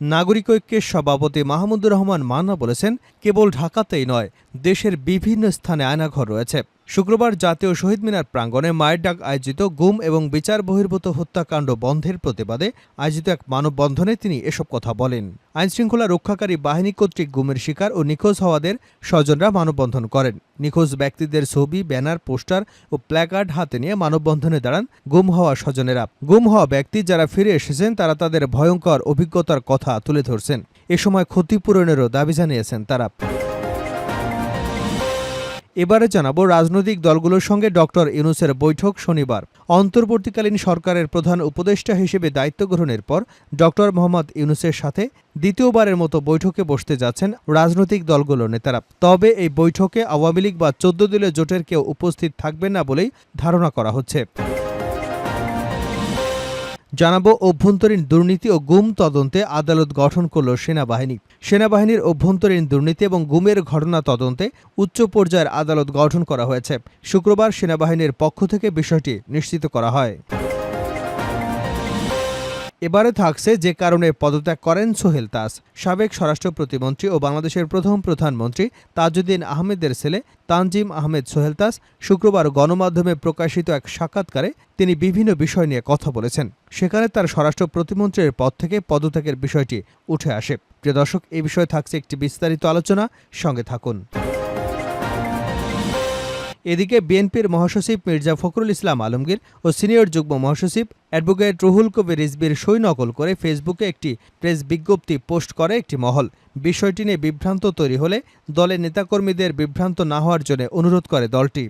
নাগরিক ঐক্যের সভাপতি মাহমুদুর রহমান মান্না বলেছেন, কেবল ঢাকাতেই নয়, দেশের বিভিন্ন স্থানে আয়নাঘর রয়েছে। শুক্রবার জাতীয় শহীদ মিনার প্রাঙ্গণে মায়ের ডাক আয়োজিত গুম এবং বিচার বহির্ভূত হত্যাকাণ্ড বন্ধের প্রতিবাদে আয়োজিত এক মানববন্ধনে তিনি এসব কথা বলেন। আইনশৃঙ্খলা রক্ষাকারী বাহিনী কর্তৃক গুমের শিকার ও নিখোঁজ হওয়াদের স্বজনরা মানববন্ধন করেন। নিখোঁজ ব্যক্তিদের ছবি, ব্যানার, পোস্টার ও প্ল্যাকার্ড হাতে নিয়ে মানববন্ধনে দাঁড়ান গুম হওয়া স্বজনেরা। গুম হওয়া ব্যক্তি যারা ফিরে এসেছেন, তারা তাদের ভয়ঙ্কর অভিজ্ঞতার কথা তুলে ধরছেন। এ সময় ক্ষতিপূরণেরও দাবি জানিয়েছেন তারা। এবারে জানাব রাজনৈতিক দলগুলোর সঙ্গে ডক্টর ইউনুসের বৈঠক শনিবার। অন্তর্বর্তীকালীন সরকারের প্রধান উপদেষ্টা হিসেবে দায়িত্ব গ্রহণের পর ডক্টর মোহাম্মদ ইউনুসের সাথে দ্বিতীয়বারের মতো বৈঠকে বসতে যাচ্ছেন রাজনৈতিক দলগুলোর নেতারা। তবে এই বৈঠকে আওয়ামী লীগ বা চোদ্দ দলীয় জোটের কেউ উপস্থিত থাকবেন না বলেই ধারণা করা হচ্ছে। জানাব অভ্যন্তরীণ দুর্নীতি ও গুম তদন্তে আদালত গঠন করল সেনাবাহিনী। সেনাবাহিনীর অভ্যন্তরীণ দুর্নীতি এবং গুমের ঘটনা তদন্তে উচ্চ পর্যায়ের আদালত গঠন করা হয়েছে। শুক্রবার সেনাবাহিনীর পক্ষ থেকে বিষয়টি নিশ্চিত করা হয়। এবারে থাকছে যে কারণে পদত্যাগ করেন সোহেল তাস সাবেক স্বরাষ্ট্র প্রতিমন্ত্রী ও বাংলাদেশের প্রথম প্রধানমন্ত্রী তাজউদ্দিন আহমেদের ছেলে তানজিম আহমেদ সোহেল তাস শুক্রবার গণমাধ্যমে প্রকাশিত এক সাক্ষাৎকারে তিনি বিভিন্ন বিষয় নিয়ে কথা বলেছেন। সেখানে তার স্বরাষ্ট্র প্রতিমন্ত্রীর পদ থেকে পদত্যাগের বিষয়টি উঠে আসে। প্রিয় দর্শক এই বিষয়ে থাকছে একটি বিস্তারিত আলোচনা। সঙ্গে থাকুন। এদিকে বিএনপির মহাসচিব মির্জা ফখরুল ইসলাম আলমগীর ও সিনিয়র যুগ্ম মহাসচিব অ্যাডভোকেট রুহুল কবির রিজবির সই নকল করে ফেসবুকে একটি প্রেস বিজ্ঞপ্তি পোস্ট করে একটি মহল। বিষয়টি নিয়ে বিভ্রান্ত তৈরি হলে দলের নেতাকর্মীদের বিভ্রান্ত না হওয়ার জন্য অনুরোধ করে দলটি।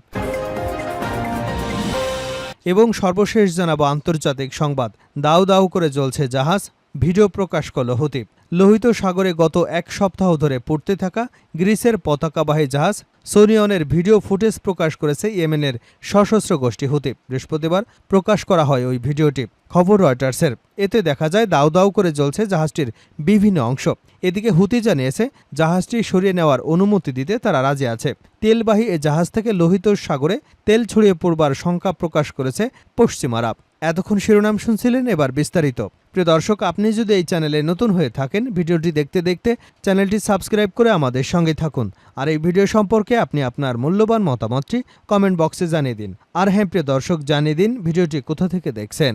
এবং সর্বশেষ জানাব আন্তর্জাতিক সংবাদ। দাউ দাউ করে জ্বলছে জাহাজ, ভিডিও প্রকাশ করল হুতি লোহিত সাগরে গত এক সপ্তাহ ধরে পড়তে থাকা গ্রিসের পতাকাবাহী জাহাজ সোনিয়নের ভিডিও ফুটেজ প্রকাশ করেছে ইয়েমেনের সশস্ত্র গোষ্ঠী হুতি। বৃহস্পতিবার প্রকাশ করা হয় ওই ভিডিওটি। খবর রয়টার্সের। এতে দেখা যায় দাউ দাউ করে জ্বলছে জাহাজটির বিভিন্ন অংশ। এদিকে হুতি জানিয়েছে, জাহাজটি সরিয়ে নেওয়ার অনুমতি দিতে তারা রাজি আছে। তেলবাহী এ জাহাজ থেকে লোহিত সাগরে তেল ছড়িয়ে পড়বার শঙ্কা প্রকাশ করেছে পশ্চিমারা। এতক্ষণ শিরোনাম শুনছিলেন এবার বিস্তারিত। প্রিয় দর্শক, আপনি যদি এই চ্যানেলে নতুন হয়ে থাকেন, ভিডিওটি দেখতে দেখতে চ্যানেলটি সাবস্ক্রাইব করে আমাদের সঙ্গে থাকুন। আর এই ভিডিও সম্পর্কে আপনি আপনার মূল্যবান মতামতটি কমেন্ট বক্সে জানিয়ে দিন। আর হ্যাঁ প্রিয় দর্শক, জানিয়ে দিন ভিডিওটি কোথা থেকে দেখছেন।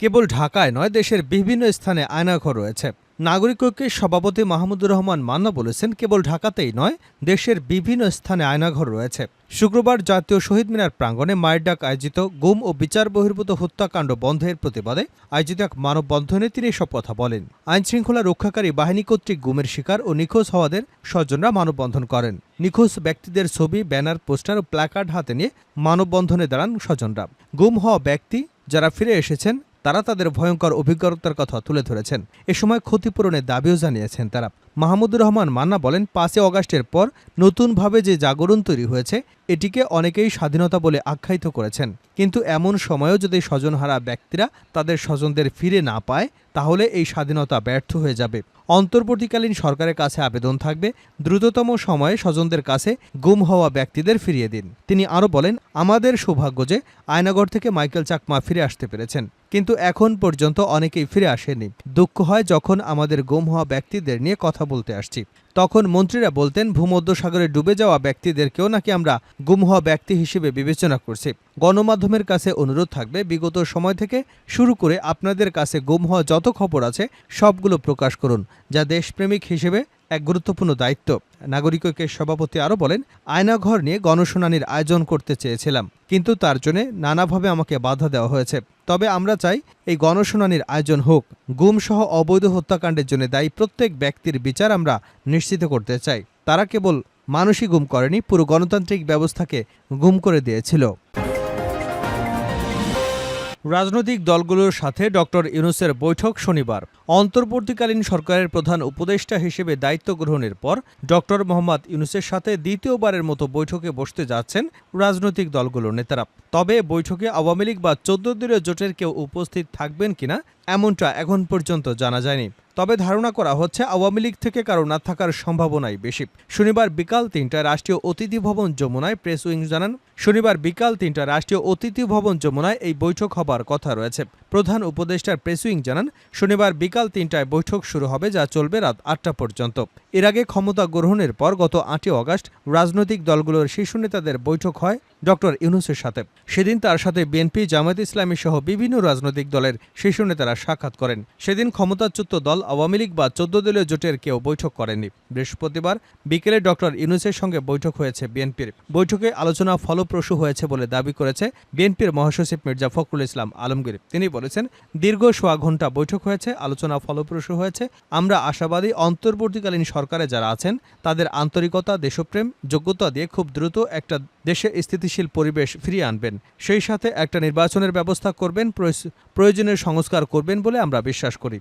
কেবল ঢাকায় নয়, দেশের বিভিন্ন স্থানে আয়নাঘর রয়েছে। নাগরিক ঐক্যের সভাপতি মাহমুদুর রহমান মান্না বলেছেন, কেবল ঢাকাতেই নয়, দেশের বিভিন্ন স্থানে আয়নাঘর রয়েছে। শুক্রবার জাতীয় শহীদ মিনার প্রাঙ্গণে মায়ের ডাক আয়োজিত গুম ও বিচার বহির্ভূত হত্যাকাণ্ড বন্ধের প্রতিবাদে আয়োজিত এক মানববন্ধনে তিনি এসব কথা বলেন। আইনশৃঙ্খলা রক্ষাকারী বাহিনী কর্তৃক গুমের শিকার ও নিখোঁজ হওয়াদের স্বজনরা মানববন্ধন করেন। নিখোঁজ ব্যক্তিদের ছবি, ব্যানার, পোস্টার ও প্ল্যাকার্ড হাতে নিয়ে মানববন্ধনে দাঁড়ান স্বজনরা। গুম হওয়া ব্যক্তি যারা ফিরে এসেছেন তারা তাদের ভয়ঙ্কর অভিজ্ঞতার কথা তুলে ধরেছেন। এ সময় ক্ষতিপূরণের দাবিও জানিয়েছেন তারা। মাহমুদুর রহমান মান্না বলেন, পাঁচই অগাস্টের পর নতুনভাবে যে জাগরণ তৈরি হয়েছে, এটিকে অনেকেই স্বাধীনতা বলে আখ্যায়িত করেছেন। কিন্তু এমন সময়েও যদি স্বজনহারা ব্যক্তিরা তাদের স্বজনদের ফিরে না পায়, তাহলে এই স্বাধীনতা ব্যর্থ হয়ে যাবে। অন্তর্বর্তীকালীন সরকারের কাছে আবেদন থাকবে, দ্রুততম সময়ে স্বজনদের কাছে গুম হওয়া ব্যক্তিদের ফিরিয়ে দিন। তিনি আরও বলেন, আমাদের সৌভাগ্য যে আয়নাগর থেকে মাইকেল চাকমা ফিরে আসতে পেরেছেন। কিন্তু এখন পর্যন্ত অনেকেই ফিরে আসেনি। দুঃখ হয় যখন আমাদের গুম হওয়া ব্যক্তিদের নিয়ে কথা বলতে আসছি। তখন মন্ত্রীরা বলতেন, ভূমধ্যসাগরে ডুবে যাওয়া ব্যক্তিদেরকেও নাকি আমরা গুম হওয়া ব্যক্তি হিসেবে বিবেচনা করছি। গণমাধ্যমের কাছে অনুরোধ থাকবে, বিগত সময় থেকে শুরু করে আপনাদের কাছে গুম হওয়া যত খবর আছে, সবগুলো প্রকাশ করুন, যা দেশপ্রেমিক হিসেবে এক গুরুত্বপূর্ণ দায়িত্ব। নাগরিক ঐক্যের সভাপতি আরও বলেন, আয়নাঘর নিয়ে গণশুনানির আয়োজন করতে চেয়েছিলাম, কিন্তু তার জন্য নানাভাবে আমাকে বাধা দেওয়া হয়েছে। তবে আমরা চাই এই গণশুনানির আয়োজন হোক। গুমসহ অবৈধ হত্যাকাণ্ডের জন্য দায়ী প্রত্যেক ব্যক্তির বিচার আমরা নিশ্চিত করতে চাই। তারা কেবল মানুষই গুম করেনি, পুরো গণতান্ত্রিক ব্যবস্থাকে গুম করে দিয়েছিল। রাজনৈতিক দলগুলোর সাথে ডক্টর ইউনুসের বৈঠক শনিবার। অন্তর্বর্তীকালীন সরকারের প্রধান উপদেষ্টা হিসেবে দায়িত্ব গ্রহণের পর ডক্টর মোহাম্মদ ইউনুসের সাথে দ্বিতীয়বারের মতো বৈঠকে বসতে যাচ্ছেন রাজনৈতিক দলগুলোর নেতারা। তবে বৈঠকে আওয়ামী লীগ বা চোদ্দ দলীয় জোটের কেউ উপস্থিত থাকবেন কিনা, এমনটা এখন পর্যন্ত জানা যায়নি। তবে ধারণা করা হচ্ছে আওয়ামী লীগ থেকে কারও না থাকার সম্ভাবনাই বেশি। শনিবার বিকাল তিনটায় রাষ্ট্রীয় অতিথি ভবন যমুনায় প্রেস উইং জানান শনিবার বিকাল তিনটা রাষ্ট্রীয় অতিথি ভবন যমুনায় এই বৈঠক হবার কথা রয়েছে। প্রধান উপদেষ্টার প্রেসুইং জানান, শনিবার বিকাল তিনটায় বৈঠক শুরু হবে যা চলবে রাত আটটা পর্যন্ত। এর আগে ক্ষমতা গ্রহণের পর গত আটই অগাস্ট রাজনৈতিক দলগুলোর শীর্ষ নেতাদের বৈঠক হয় ডক্টর ইউনুসের সাথে। সেদিন তার সাথে বিএনপি, জামায়াত ইসলামী সহ বিভিন্ন রাজনৈতিক দলের শীর্ষ নেতারা সাক্ষাৎ করেন। সেদিন ক্ষমতাচ্যুত দল আওয়ামী লীগ বা চোদ্দ দলীয় জোটের কেউ বৈঠক করেনি বৃহস্পতিবার বিকেলে ডক্টর ইউনুসের সঙ্গে বৈঠক হয়েছে বিএনপির। বৈঠকে আলোচনা ফলপ্রসূ হয়েছে বলে দাবি করেছে বিএনপির মহাসচিব মির্জা ফখরুল ইসলাম আলমগীর। তিনি বলেছেন, দীর্ঘ সোয়া ঘণ্টা বৈঠক হয়েছে, আলোচনা ফলপ্রসূ হয়েছে। আমরা আশাবাদী অন্তর্বর্তীকালীন সরকারে যারা আছেন, তাদের আন্তরিকতা, দেশপ্রেম, যোগ্যতা দিয়ে খুব দ্রুত একটা দেশে স্থিতিশীল পরিবেশ ফিরিয়ে আনবেন। সেই সাথে একটা নির্বাচনের ব্যবস্থা করবেন, প্রয়োজ- প্রয়োজনীয় সংস্কার করবেন বলে আমরা বিশ্বাস করি।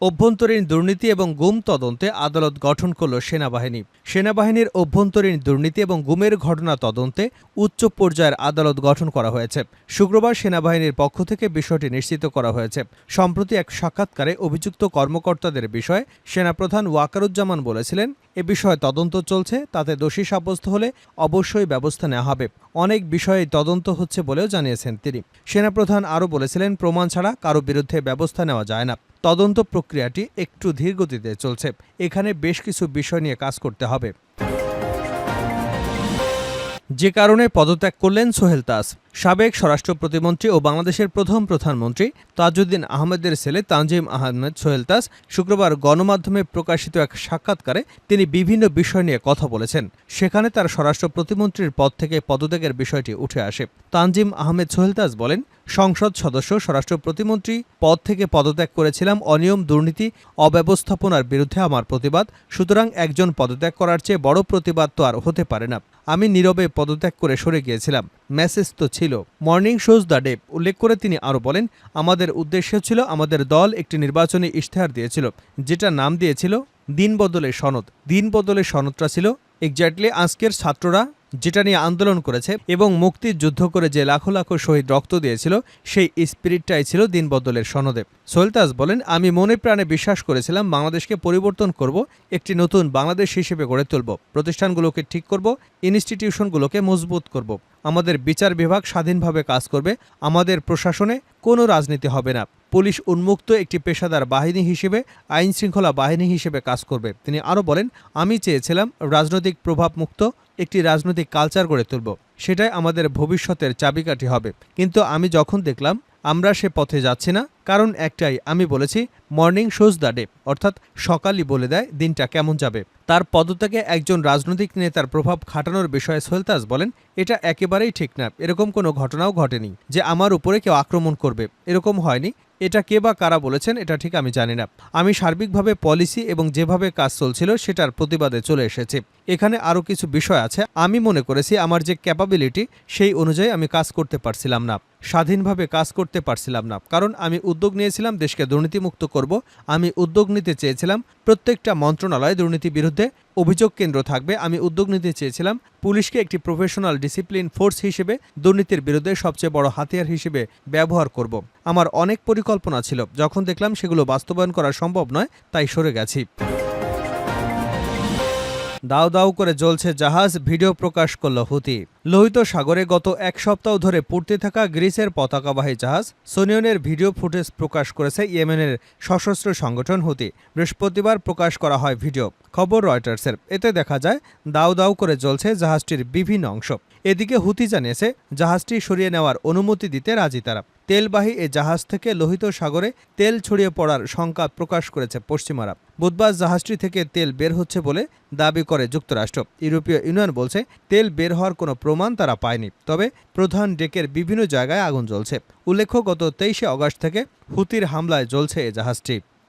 অভ্যন্তরীণ দুর্নীতি এবং গুম তদন্তে আদালত গঠন করল সেনাবাহিনী। সেনাবাহিনীর অভ্যন্তরীণ দুর্নীতি এবং গুমের ঘটনা তদন্তে উচ্চ পর্যায়ের আদালত গঠন করা হয়েছে। শুক্রবার সেনাবাহিনীর পক্ষ থেকে বিষয়টি নিশ্চিত করা হয়েছে। সম্প্রতি এক সাক্ষাৎকারে অভিযুক্ত কর্মকর্তাদের বিষয়ে সেনাপ্রধান ওয়াকারুজ্জামান বলেছিলেন, এ বিষয়ে তদন্ত চলছে, তাতে দোষী সাব্যস্ত হলে অবশ্যই ব্যবস্থা নেওয়া হবে। অনেক বিষয়ে তদন্ত হচ্ছে বলেও জানিয়েছেন তিনি। সেনাপ্রধান আরও বলেছিলেন, প্রমাণ ছাড়া কারও বিরুদ্ধে ব্যবস্থা নেওয়া যায় না। তদন্ত প্রক্রিয়াটি একটু ধীরগতিতে চলছে। এখানে বেশ কিছু বিষয় নিয়ে কাজ করতে হবে। যে কারণে পদত্যাগ করলেন সোহেল তাস সাবেক স্বরাষ্ট্র প্রতিমন্ত্রী ও বাংলাদেশের প্রথম প্রধানমন্ত্রী তাজউদ্দিন আহমেদের ছেলে তানজিম আহমেদ সোহেল তাস শুক্রবার গণমাধ্যমে প্রকাশিত এক সাক্ষাৎকারে তিনি বিভিন্ন বিষয় নিয়ে কথা বলেছেন। সেখানে তার স্বরাষ্ট্র প্রতিমন্ত্রীর পদ থেকে পদত্যাগের বিষয়টি উঠে আসে। তানজিম আহমেদ সোহেল তাস বলেন, সংসদ সদস্য, স্বরাষ্ট্র প্রতিমন্ত্রী, পদ থেকে পদত্যাগ করেছিলাম অনিয়ম, দুর্নীতি, অব্যবস্থাপনার বিরুদ্ধে আমার প্রতিবাদ। সুতরাং একজন পদত্যাগ করার চেয়ে বড় প্রতিবাদ তো আর হতে পারে না। আমি নীরবে পদত্যাগ করে সরে গিয়েছিলাম। মেসেজ তো ছিল। মর্নিং শোজ দ্য ডে উল্লেখ করে তিনি আরও বলেন, আমাদের উদ্দেশ্য ছিল, আমাদের দল একটি নির্বাচনী ইশতেহার দিয়েছিল, যেটা নাম দিয়েছিল দিন বদলে সনদ। দিন বদলে সনদটা ছিল, এক্স্যাক্টলি আজকের ছাত্ররা যেটা নিয়ে আন্দোলন করেছে এবং মুক্তির যুদ্ধ করে যে লাখো লাখো শহীদ রক্ত দিয়েছিল, সেই স্পিরিটটাই ছিল দিন বদলের সনদে। সোলতাজ বলেন, আমি মনে প্রাণে বিশ্বাস করেছিলাম বাংলাদেশকে পরিবর্তন করব, একটি নতুন বাংলাদেশ হিসেবে গড়ে তুলব। প্রতিষ্ঠানগুলোকে ঠিক করব, ইনস্টিটিউশনগুলোকে মজবুত করব। আমাদের বিচার বিভাগ স্বাধীনভাবে কাজ করবে, আমাদের প্রশাসনে কোনো রাজনীতি হবে না। পুলিশ উন্মুক্ত একটি পেশাদার বাহিনী হিসেবে, আইন শৃঙ্খলা বাহিনী হিসেবে কাজ করবে। তিনি আরও বলেন, আমি চেয়েছিলাম রাজনৈতিক প্রভাবমুক্ত একটি রাজনৈতিক কালচার গড়ে তুলব। সেটাই আমাদের ভবিষ্যতের চাবিকাঠি হবে। কিন্তু আমি যখন দেখলাম আমরা সে পথে যাচ্ছি না, কারণ একটাই আমি বলেছি মর্নিং শোজ দ্য ডে অর্থাৎ সকালই বলে দেয় দিনটা কেমন যাবে। তার পদত্যাগে একজন রাজনৈতিক নেতার প্রভাব খাটানোর বিষয়ে সোলতাজ বলেন, এটা একেবারেই ঠিক না, এরকম কোনো ঘটনাও ঘটেনি, যে আমার উপরে কেউ আক্রমণ করবে। এরকম হয়নি, এটা কে বা কারা বলেছেন এটা ঠিক আমি জানি না। আমি সার্বিকভাবে পলিসি এবং যেভাবে কাজ চলছিল সেটার প্রতিবাদে চলে এসেছি। এখানে আরও কিছু বিষয় আছে, আমি মনে করেছি আমার যে ক্যাপাবিলিটি সেই অনুযায়ী আমি কাজ করতে পারছিলাম না। স্বাধীনভাবে কাজ করতে পারছিলাম না। কারণ আমি উদ্যোগ নিয়েছিলাম, দেশকে দুর্নীতিমুক্ত করব। আমি উদ্যোগ নিতে চেয়েছিলাম, প্রত্যেকটা মন্ত্রণালয় দুর্নীতি বিরুদ্ধে অভিযোগ কেন্দ্র থাকবে। আমি উদ্যোগ নিতে চেয়েছিলাম, পুলিশকে একটি প্রফেশনাল ডিসিপ্লিন ফোর্স হিসেবে দুর্নীতির বিরুদ্ধে সবচেয়ে বড় হাতিয়ার হিসেবে ব্যবহার করব। আমার অনেক পরিকল্পনা ছিল, যখন দেখলাম সেগুলো বাস্তবায়ন করা সম্ভব নয়, তাই সরে গেছি। দাও দাও করে জ্বলছে জাহাজ, ভিডিও প্রকাশ করল হুতি। লোহিত সাগরে গত এক সপ্তাহ ধরে পড়তে থাকা গ্রিসের পতাকাবাহী জাহাজ, সোনিয়নের ভিডিও ফুটেজ প্রকাশ করেছে ইয়েমেনের সশস্ত্র সংগঠন হুতি। বৃহস্পতিবার প্রকাশ করা হয় ভিডিও। খবর রয়টার্সের। এতে দেখা যায়, দাও দাও করে জ্বলছে জাহাজটির বিভিন্ন অংশ। এদিকে হুতি জানিয়েছে, জাহাজটি সরিয়ে নেওয়ার অনুমতি দিতে রাজি তারা। তেলবাহী এ জাহাজ থেকে লোহিত সাগরে তেল ছড়িয়ে পড়ার শঙ্কা প্রকাশ করেছে পশ্চিমারা। বুধবার জাহাজটি থেকে তেল বের হচ্ছে বলে দাবি করে যুক্তরাষ্ট্র। ইউরোপীয় ইউনিয়ন বলছে, তেল বের হওয়ার কোনো প্রমাণ তারা পায়নি। তবে প্রধান ডেকের বিভিন্ন জায়গায় আগুন জ্বলছে। উল্লেখ্য, গত তেইশে অগস্ট থেকে হুতির হামলায় জ্বলছে এ জাহাজটি।